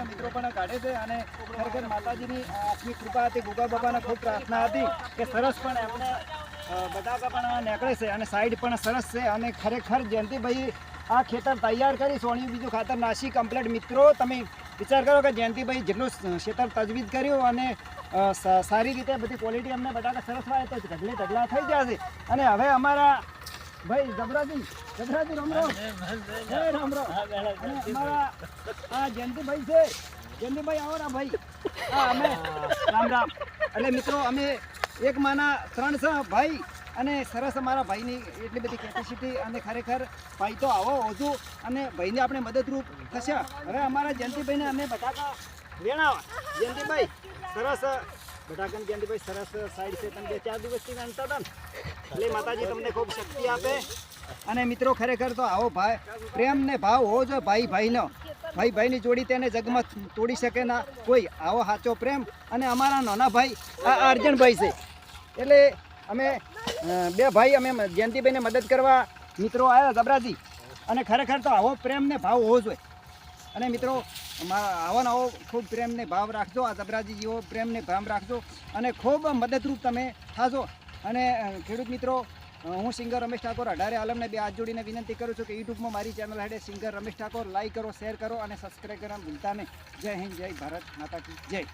મિત્રો પણ કાઢે છે અને માતાજીની આત્મિક કૃપા હતી ગુગા ખૂબ પ્રાર્થના હતી કે સરસ પણ એમને બટાકા પણ નીકળે છે અને સાઈડ પણ સરસ છે અને ખરેખર જયંતિભાઈ આ ખેતર તૈયાર કરી સોણિયું બીજું ખાતર નાસી કમ્પ્લેટ મિત્રો તમે વિચાર કરો કે જયંતિભાઈ જેટલું ખેતર તજવીજ કર્યું અને સારી રીતે બધી ક્વોલિટી અમને બટાકા સરસ વાય તો ઢગલે ઢગલા થઈ છે અને હવે અમારા ભાઈ જબરાજી જબરાજી રામ રામ. જય રામ રામ. અમારા આ જયંતિભાઈ છે જયંતિભાઈ આવો ના ભાઈ. હા અમે રામ રામ. એટલે મિત્રો અમે એક માના ત્રણ છ ભાઈ અને સરસ અમારા ભાઈની એટલી બધી કેપેસિટી અને ખરેખર ભાઈ તો આવો હોજો અને ભાઈને આપણે મદદરૂપ થશે. હવે અમારા જયંતિભાઈને અમે બધા વેણાવા જયંતિભાઈ સરસ બટાકાની જયંતિભાઈ સરસ સાઈડ છે, તમે બે ચાર દિવસથી વેણતા હતા એટલે માતાજી તમને ખૂબ શક્તિ આપે. અને મિત્રો, ખરેખર તો આવો ભાઈ, પ્રેમ ને ભાવ હોવો જોઈએ ભાઈ ભાઈનો. ભાઈ ભાઈની જોડી તેને જગમાં તોડી શકે ના કોઈ. આવો સાચો પ્રેમ. અને અમારા નાના ભાઈ, આ અર્જણભાઈ છે. એટલે અમે બે ભાઈ અમે જયંતિભાઈને મદદ કરવા મિત્રો આવ્યા ગબરાજી અને ખરેખર તો આવો પ્રેમ ને ભાવ હોવો જોઈએ. અને મિત્રો આવો આવો ખૂબ પ્રેમને ભાવ રાખજો, આ દબરાજી જેવો પ્રેમને ભાવ રાખજો અને ખૂબ મદદરૂપ તમે થાશો અને ખેડૂત મિત્રો હું સિંગર રમેશ ઠાકોર, અઢારે આલમને બે હાથ જોડીને વિનંતી કરું છું કે યુટ્યુબમાં મારી ચેનલ હેડે સિંગર રમેશ ઠાકોર લાઈક કરો શેર કરો અને સબસ્ક્રાઈબ કરવાનું ભૂલતા નહીં. જય હિન્દ, જય ભારત માતા જય.